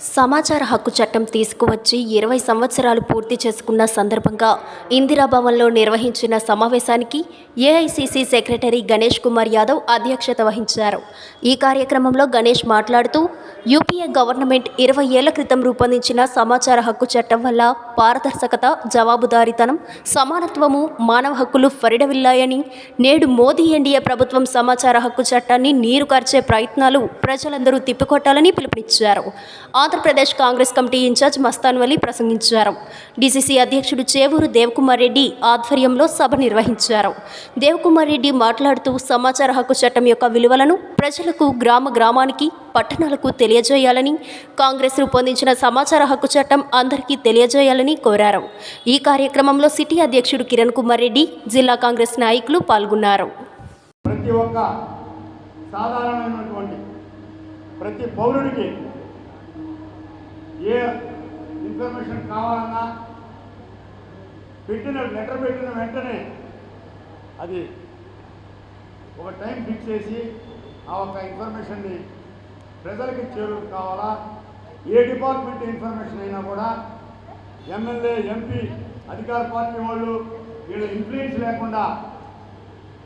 సమాచార హక్కు చట్టం తీసుకువచ్చి ఇరవై సంవత్సరాలు పూర్తి చేసుకున్న సందర్భంగా ఇందిరాభవన్లో నిర్వహించిన సమావేశానికి ఏఐసిసి సెక్రటరీ గణేష్ కుమార్ యాదవ్ అధ్యక్షత వహించారు. ఈ కార్యక్రమంలో గణేష్ మాట్లాడుతూ యూపీఏ గవర్నమెంట్ ఇరవై ఏళ్ళ క్రితం రూపొందించిన సమాచార హక్కు చట్టం వల్ల పారదర్శకత జవాబుదారీతనం సమానత్వము మానవ హక్కులు ఫరిడవిల్లాయని నేడు మోదీ ఎన్డీఏ ప్రభుత్వం సమాచార హక్కు చట్టాన్ని నీరు కార్చే ప్రయత్నాలు ప్రజలందరూ తిప్పికొట్టాలని పిలుపునిచ్చారు. Andhra Pradesh Congress committee incharge Mastanvali ప్రసంగించారు. డీసీసీ అధ్యక్షుడు చేవూరు దేవకుమార్ రెడ్డి ఆధ్వర్యంలో సభ నిర్వహించారు. దేవకుమార్ రెడ్డి మాట్లాడుతూ సమాచార హక్కు చట్టం యొక్క విలువలను ప్రజలకు గ్రామ గ్రామానికి పట్టణాలకు తెలియజేయాలని కాంగ్రెస్ రూపొందించిన సమాచార హక్కు చట్టం అందరికీ తెలియజేయాలని కోరారు. ఈ కార్యక్రమంలో సిటీ అధ్యక్షుడు కిరణ్ కుమార్ రెడ్డి జిల్లా కాంగ్రెస్ నాయకులు పాల్గొన్నారు. ప్రతి ఒక్క సాధారణమైనటువంటి ప్రతి పౌరుడికి ఏ ఇన్ఫర్మేషన్ కావాలన్నా పెట్టిన లెటర్ పెట్టిన వెంటనే అది ఒక టైం ఫిక్స్ చేసి ఆ ఒక్క ఇన్ఫర్మేషన్ని ప్రజలకి చేరువు కావాలా? ఏ డిపార్ట్మెంట్ ఇన్ఫర్మేషన్ అయినా కూడా ఎమ్మెల్యే ఎంపీ అధికార పార్టీ వాళ్ళు వీళ్ళ ఇన్ఫ్లుయెన్స్ లేకుండా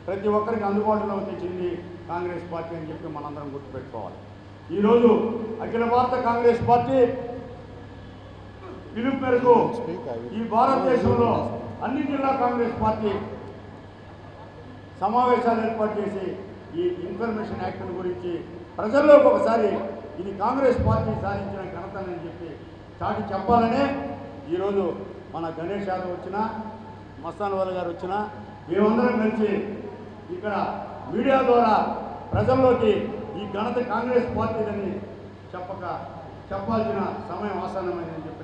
ప్రతి ఒక్కరికి అందుబాటులో తెచ్చింది కాంగ్రెస్ పార్టీ అని చెప్పి మనందరం గుర్తుపెట్టుకోవాలి. ఈరోజు అఖిల భారత కాంగ్రెస్ పార్టీ పిలుపు మేరకు ఈ భారతదేశంలో అన్ని జిల్లా కాంగ్రెస్ పార్టీ సమావేశాలు ఏర్పాటు చేసి ఈ ఇన్ఫర్మేషన్ యాక్ట్ గురించి ప్రజల్లోకి ఒకసారి ఇది కాంగ్రెస్ పార్టీ సాధించిన ఘనతని చెప్పి చాటి చెప్పాలనే ఈరోజు మన గణేష్ యాదవ్ వచ్చిన మస్తాన్ వాల్ గారు వచ్చిన మేమందరం కలిసి ఇక్కడ మీడియా ద్వారా ప్రజల్లోకి ఈ ఘనత కాంగ్రెస్ పార్టీదని చెప్పక చెప్పాల్సిన సమయం ఆసన్నమైందని చెప్పి